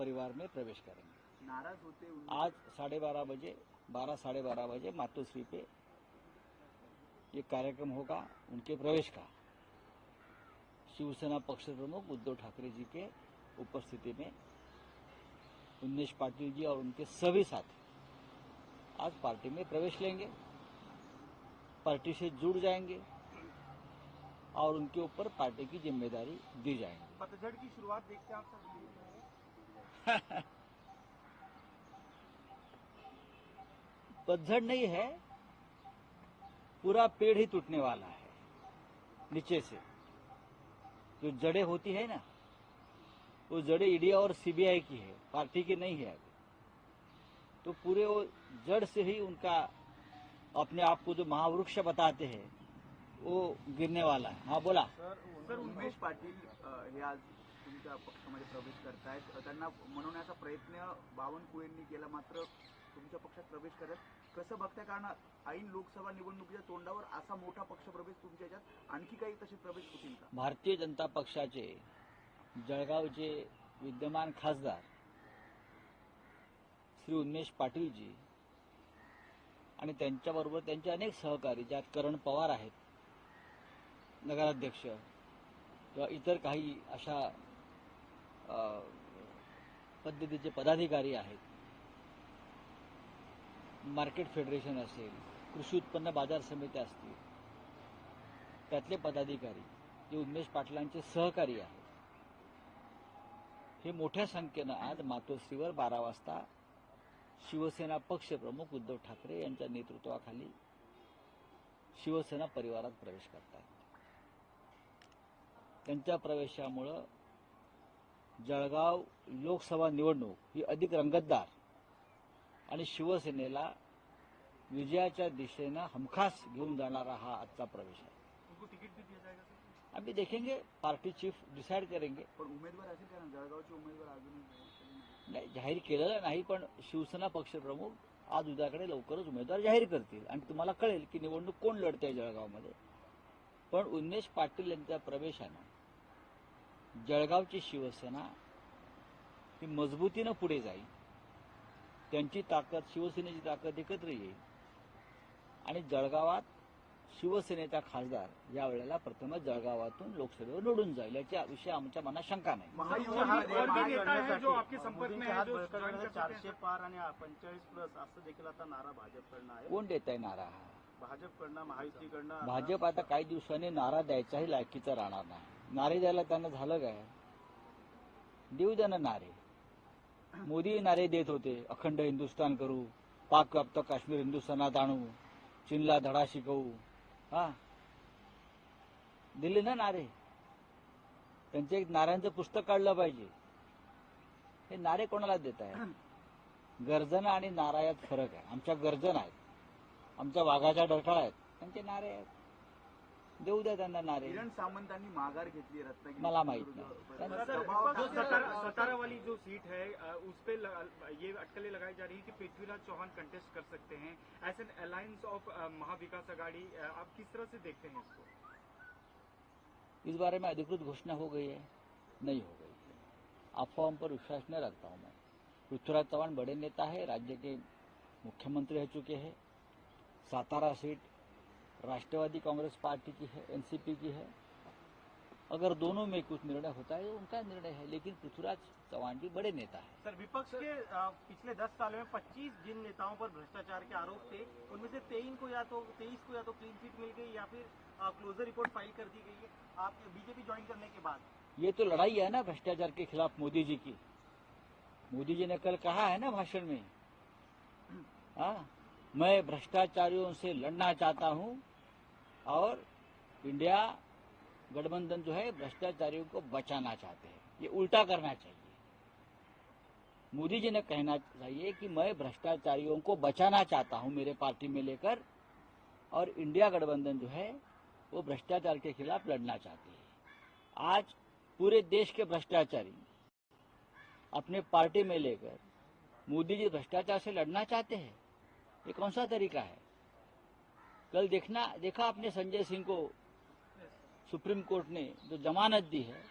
परिवार में प्रवेश करेंगे। नाराज़ होते आज साढ़े बारह बजे बारह साढ़े बारह बजे मातोश्री पे ये कार्यक्रम होगा उनके प्रवेश का। शिवसेना पक्ष प्रमुख उद्धव ठाकरे जी के उपस्थिति में उन्नीश पाटिल जी और उनके सभी साथी आज पार्टी में प्रवेश लेंगे पार्टी से जुड़ जाएँगे और उनके ऊपर पार्टी की ज़िम्मेदारी दी जाएगी। पतझड़ की शुरुआत देखते हैं आप सर पतझड़ नहीं है, पूरा पेड़ ही टूटने वाला है, नीचे से। जो जड़े होती है ना, वो जड़े ईडी और सीबीआई की है, पार्टी की नहीं है अभी। तो पूरे वो जड़ से ही उनका अपने आप को जो महावृक्ष बताते हैं, वो गिरने वाला है। हाँ बोला। सर उमेश पाटील आज तुमच्या पक्षामध्ये प्रवेश करतायत. त्यांना मनवण्याचा प्रयत्न बावनकुळेंनी केला मात्र तुमच्या पक्षात प्रवेश करत कसं बघताय? कारण ऐन लोकसभा निवडणुकीच्या तोंडावर असा मोठा पक्ष प्रवेश तुमच्या याच्यात आणखी काही तसे प्रवेश होतील का? भारतीय जनता पक्षाचे जळगावचे विद्यमान खासदार श्री उन्मेश पाटीलजी आणि त्यांच्याबरोबर त्यांचे अनेक सहकारी ज्यात करण पवार आहेत नगराध्यक्ष किंवा इतर काही अशा पद्धतीचे पदाधिकारी आहेत. मार्केट फेडरेशन असेल कृषी उत्पन्न बाजार समित्या असतील त्यातले पदाधिकारी जे उमेश पाटलांचे सहकारी आहेत. हे मोठ्या संख्येनं आज मातोश्रीवर बारा वाजता शिवसेना पक्षप्रमुख उद्धव ठाकरे यांच्या नेतृत्वाखाली शिवसेना परिवारात प्रवेश करतात त्यांच्या प्रवेशामुळं जळगाव लोकसभा निवडणूक ही अधिक रंगतदार आणि शिवसेनेला विजयाच्या दिशेनं हमखास घेऊन जाणारा हा आजचा प्रवेश आहे. अभी देखेंगे पार्टी चीफ डिसाइड करेंगे. पण उमेदवार असेल का ना जळगावचे उमेदवार अजूनही नाही. नाही जाहीर केलेलं नाही पण शिवसेना पक्षप्रमुख आज उद्याकडे लवकरच उमेदवार जाहीर करतील. आणि तुम्हाला कळेल की निवडणूक कोण लढते जळगावमध्ये. पण उन्मेष पाटील यांच्या प्रवेशानं जळगावची शिवसेना ही मजबूतीनं पुढे जाईल. त्यांची ताकद शिवसेनेची ताकद एकत्र येईल. आणि जळगावात शिवसेनेचा खासदार या वेळेला प्रथमच जळगावातून लोकसभेवर निवडून जाईल याच्या विषयी आमच्या मनात शंका नाही? चारशे पार आणि पंचेचाळीस प्लस असं देखील आता नारा भाजपकडनं आहे. कोण देत आहे नारा? हा भाजपकडनं महायुतीकडनं भाजप आता काही दिवसांनी नारा द्यायचाही लायकीचा राहणार नाही. नारे द्यायला त्यांना झालं काय? देऊ द्या ना नारे. मोदी नारे देत होते अखंड हिंदुस्थान करू पाक व्याप्त काश्मीर हिंदुस्थानात आणू चीनला धडा शिकवू. हा. दिले ना नारे. त्यांचे एक नाऱ्यांचं पुस्तक काढलं पाहिजे. हे नारे कोणाला देत आहे गर्जना आणि नारा यात फरक आहे. आमच्या गर्जना आहेत. आमच्या वाघाच्या डरकाळ आहेत. त्यांचे नारे आहेत. देऊ द्या त्यांना नारे. किरण सामंतांनी माघार घेतली रत्नागिरी मला माहित नाही. त्यांचा जो सतारा सतारा वाली जो सीट है अ, उस पे ल- ये अटकलें लगाई जा रही है कि पृथ्वीराज चौहान कंटेस्ट कर सकते हैं. As an alliance of Maha Vikas Aghadi अ, आप किस तरह से देखते हैं इसको? इस बारे में अधिकृत घोषणा हो गई है? नहीं हो गई है। अफवाहों पर विश्वास नहीं रखता हूँ मैं। पृथ्वीराज चौहान बड़े नेता है राज्य के मुख्यमंत्री रह चुके हैं। Satara seat Rashtravadi Congress Party की है एनसीपी की है। अगर दोनों में कुछ निर्णय होता है तो उनका निर्णय है लेकिन पृथ्वीराज चौहान जी बड़े नेता है। सर विपक्ष के पिछले दस सालों में पच्चीस जिन नेताओं पर भ्रष्टाचार के आरोप थे उनमें से तेईस को या तो तेईस को या तो क्लीन चिट मिल गई या फिर क्लोजर रिपोर्ट फ़ाइल कर दी गई है। आप बीजेपी ज्वाइन करने के बाद। ये तो लड़ाई है ना भ्रष्टाचार के खिलाफ मोदी जी की। मोदी जी ने कल कहा है ना भाषण में हाँ मैं भ्रष्टाचारियों से लड़ना चाहता हूँ और इंडिया गठबंधन जो है भ्रष्टाचारियों को बचाना चाहते हैं। ये उल्टा करना चाहिए। मोदी जी ने कहना चाहिए कि मैं भ्रष्टाचारियों को बचाना चाहता हूँ मेरे पार्टी में लेकर, और इंडिया गठबंधन जो है, वो भ्रष्टाचार के खिलाफ लड़ना चाहती है। आज पूरे देश के भ्रष्टाचारी अपने पार्टी में लेकर मोदी जी भ्रष्टाचार से लड़ना चाहते हैं। ये कौन सा तरीका है? कल देखना, देखा आपने संजय सिंह को? सुप्रीम कोर्ट ने जो जमानत दी है,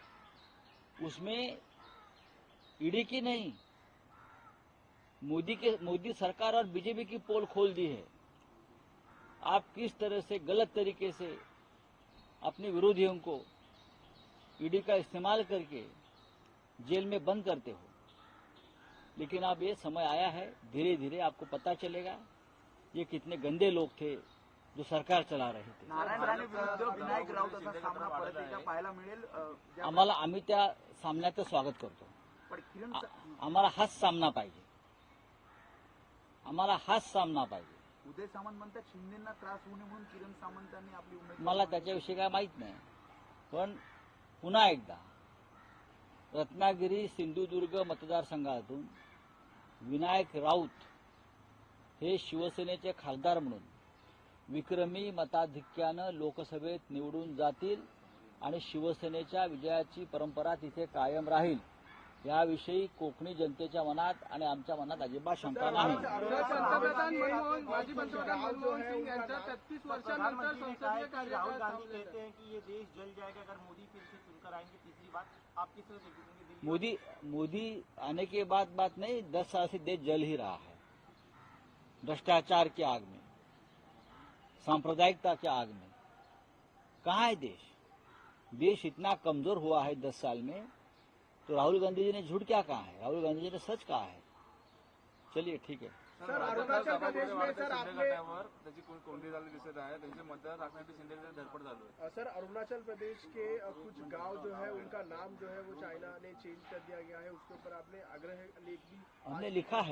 उसमें ईडी की नहीं, मोदी के, मोदी सरकार और बीजेपी की पोल खोल दी है। आप किस तरह से, गलत तरीके से अपने विरोधियों को ईडी का इस्तेमाल करके जेल में बंद करते हो? लेकिन अब ये समय आया है धीरे धीरे आपको पता चलेगा, ये कितने गंदे लोग थे जो सरकार चला ज्या- आम्हाला आम्ही त्या सामन्याचं स्वागत करतो. आम्हाला हाच सामना पाहिजे. आम्हाला हाच सामना पाहिजे. उदय सामंत म्हणतात शिंदेना त्रास होऊ नये म्हणून किरण सामंतांनी आपली मला त्याच्याविषयी काय माहीत नाही. पण पुन्हा एकदा रत्नागिरी सिंधुदुर्ग मतदारसंघातून विनायक राऊत हे शिवसेनेचे खासदार म्हणून विक्रमी मताधिक्यानं लोकसभेत निवडून जातील आणि शिवसेनेच्या विजयाची परंपरा तिथे कायम राहील. याविषयी कोकणी जनतेच्या मनात आणि आमच्या मनात अजिबात शंका नाही. पंतप्रधान मनमोहन माजी पंतप्रधान मनमोहन वर्षानंतर संसदीय मोदी मोदी आने के बाद बात नहीं दस साल से देश जल ही रहा है। भ्रष्टाचार की आग में। सांप्रदायिकता की आग में। कहाँ है देश? देश इतना कमज़ोर हुआ है दस साल में तो राहुल गांधी जी ने झूठ क्या कहा है? राहुल गांधी जी ने सच कहा है। चलिए ठीक है। सर अरुणाचल प्रदेश में सर आपने गटावर त्याची कोंडी झाली दिसत आहे त्यांचे मतदार राखण्यासाठी शिंदे धडपड चालू आहे सर अरुणाचल प्रदेश के कुछ गाँव जो है उनका नाम जो है वो चाइना ने चेंज कर दिया गया है। उसके ऊपर आपने आग्रह लेख भी हमने लिखा है।